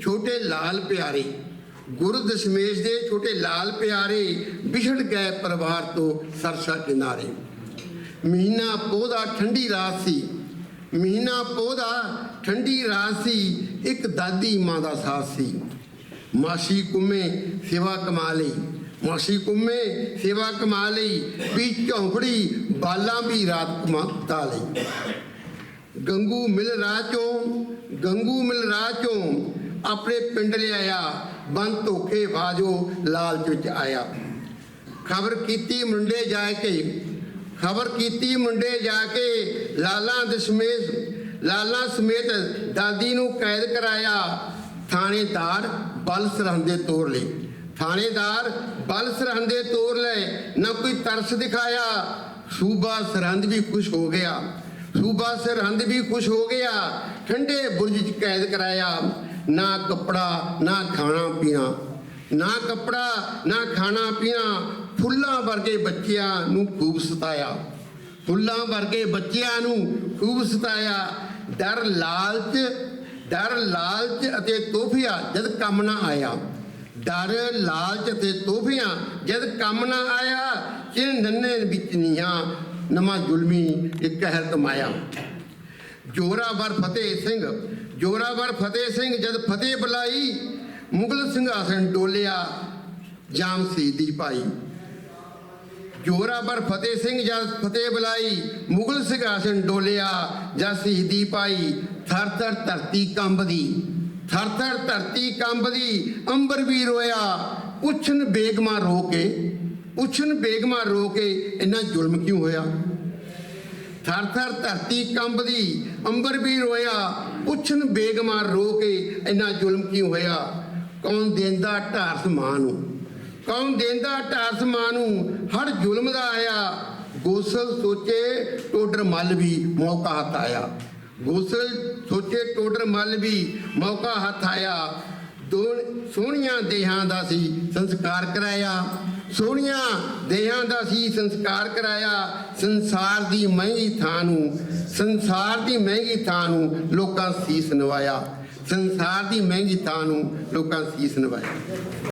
ਛੋਟੇ ਲਾਲ ਪਿਆਰੇ, ਗੁਰੂ ਦਸ਼ਮੇਸ਼ ਦੇ ਛੋਟੇ ਲਾਲ ਪਿਆਰੇ ਵਿਛੜ ਗਏ ਪਰਿਵਾਰ ਤੋਂ ਸਰਸਾ ਕਿਨਾਰੇ। ਮਹੀਨਾ ਪੋਦਾ ਠੰਡੀ ਰਾਤ ਸੀ, ਮਹੀਨਾ ਪੋਦਾ ਠੰਡੀ ਰਾਤ ਸੀ, ਇੱਕ ਦਾਦੀ ਮਾਂ ਦਾ ਸਾਥ ਸੀ। ਮਾਸੀ ਕੁੰਮੇ ਸੇਵਾ ਕਮਾ ਲਈ, ਮਾਸੀ ਕੁੰਮੇ ਸੇਵਾ ਕਮਾ ਲਈ ਵੀ ਝੌਂਪੜੀ ਬਾਲਾਂ ਵੀ ਰਾਤ ਕਮਾ ਲਈ। ਗੰਗੂ ਮਿਲ ਰਾਹ ਚੋਂ, ਗੰਗੂ ਮਿਲ ਰਾਹ ਚੋਂ ਆਪਣੇ ਪਿੰਡ ਲਿਆਇਆ ਬੰਦ ਧੋਖੇ ਬਾਜੋ ਲਾਲਚ ਵਿੱਚ ਆਇਆ। ਖਬਰ ਕੀਤੀ ਮੁੰਡੇ ਜਾ ਕੇ, ਖਬਰ ਕੀਤੀ ਮੁੰਡੇ ਜਾ ਕੇ, ਲਾਲਾ ਦਸ਼ਮੇਸ਼ ਲਾਲਾ ਸਮੇਤ ਦਾਦੀ ਨੂੰ ਕੈਦ ਕਰਾਇਆ। ਥਾਣੇਦਾਰ ਬਲ ਸਰਹੰਦੇ ਤੋਰ ਲਈ ਥਾਣੇਦਾਰ ਬਲ ਸਰਹੰਦੇ ਤੋਰ ਲਏ, ਨਾ ਕੋਈ ਤਰਸ ਦਿਖਾਇਆ। ਸੂਬਾ ਸਰਹੰਦ ਵੀ ਖੁਸ਼ ਹੋ ਗਿਆ। ਸੂਬਾ ਸਰਹੰਦ ਵੀ ਖੁਸ਼ ਹੋ ਗਿਆ। ਠੰਡੇ ਬੁਰਜ 'ਚ ਕੈਦ ਕਰਾਇਆ। ਨਾ ਕੱਪੜਾ, ਨਾ ਖਾਣਾ ਪੀਣਾ। ਨਾ ਕੱਪੜਾ, ਨਾ ਖਾਣਾ ਪੀਣਾ, ਫੁੱਲਾਂ ਵਰਗੇ ਬੱਚਿਆਂ ਨੂੰ ਖੂਬ ਸਤਾਇਆ। ਫੁੱਲਾਂ ਵਰਗੇ ਬੱਚਿਆਂ ਨੂੰ ਖੂਬ ਸਤਾਇਆ। ਡਰ ਲਾਲਚ ਡਰ ਲਾਲਚ ਅਤੇ ਤੋਹਫਿਆ ਜਦ ਕੰਮ ਨਾ ਆਇਆ। ਡਰ, ਲਾਲਚ ਅਤੇ ਤੋਹਫਿਆਂ ਜਦ ਕੰਮ ਨਾ ਆਇਆ ਚਿਰ ਨੰਨੇ ਵਿੱਚ ਨੀਆਂ ਨਵਾਂ ਜ਼ੁਲਮੀ ਇੱਕ ਕਹਿਰ ਕਮਾਇਆ। ਜੋਰਾਵਰ ਫਤਿਹ ਸਿੰਘ ਜੋਰਾਵਰ ਫਤਿਹ ਸਿੰਘ ਜਦ ਫਤਿਹ ਬੁਲਾਈ, ਮੁਗਲ ਸਿੰਘਾਸਨ ਡੋਲਿਆ ਜਾਮ ਸੀਦੀ ਪਾਈ। ਜੋਰਾਵਰ ਫਤਿਹ ਸਿੰਘ ਜਦ ਫਤਿਹ ਬੁਲਾਈ, ਮੁਗਲ ਸਿੰਘਾਸਨ ਡੋਲਿਆ, ਜਾਂ ਸ਼ਹੀਦੀ ਪਾਈ। ਥਰ ਥਰ ਧਰਤੀ ਕੰਬਦੀ, ਥਰ ਥਰ ਧਰਤੀ ਕੰਬਦੀ, ਅੰਬਰ ਵੀ ਰੋਇਆ। ਪੁੱਛਣ ਬੇਗਮਾ ਰੋ ਕੇ, ਪੁੱਛਣ ਬੇਗਮਾ ਰੋ ਕੇ ਇੰਨਾ ਜ਼ੁਲਮ ਕਿਉਂ ਹੋਇਆ? ਥਰ ਥਰ ਧਰਤੀ ਕੰਬਦੀ, ਅੰਬਰ ਵੀ ਰੋਇਆ। ਪੁੱਛਣ ਬੇਗਮਾ ਰੋ ਕੇ ਇੰਨਾ ਜ਼ੁਲਮ ਕਿਉਂ ਹੋਇਆ? ਕੌਣ ਦੇਂਦਾ ਢਾਰਸ ਮਾਂ ਨੂੰ? ਕੌਣ ਦੇਂਦਾ ਢਾਰਸ ਮਾਂ ਨੂੰ? ਹਰ ਜ਼ੁਲਮ ਦਾ ਆਇਆ। ਗੋਸਲ ਸੋਚੇ ਟੋਡਰ ਮੱਲ ਵੀ ਮੌਕਾ ਹੱਥ ਆਇਆ। ਗੋਸਲ ਸੋਚੇ ਟੋਡਰ ਮੱਲ ਵੀ ਮੌਕਾ ਹੱਥ ਆਇਆ। ਦੋ ਸੋਹਣੀਆਂ ਦੇਹਾਂ ਦਾ ਸੀ ਸੰਸਕਾਰ ਕਰਾਇਆ। ਸੋਹਣੀਆਂ ਦੇਹਾਂ ਦਾ ਸੀ ਸੰਸਕਾਰ ਕਰਾਇਆ, ਸੰਸਾਰ ਦੀ ਮਹਿੰਗੀ ਥਾਂ ਨੂੰ, ਸੰਸਾਰ ਦੀ ਮਹਿੰਗੀ ਥਾਂ ਨੂੰ ਲੋਕਾਂ ਸੀਸ ਨਵਾਇਆ, ਸੰਸਾਰ ਦੀ ਮਹਿੰਗੀ ਥਾਂ ਨੂੰ ਲੋਕਾਂ ਸੀਸ ਨਵਾਇਆ।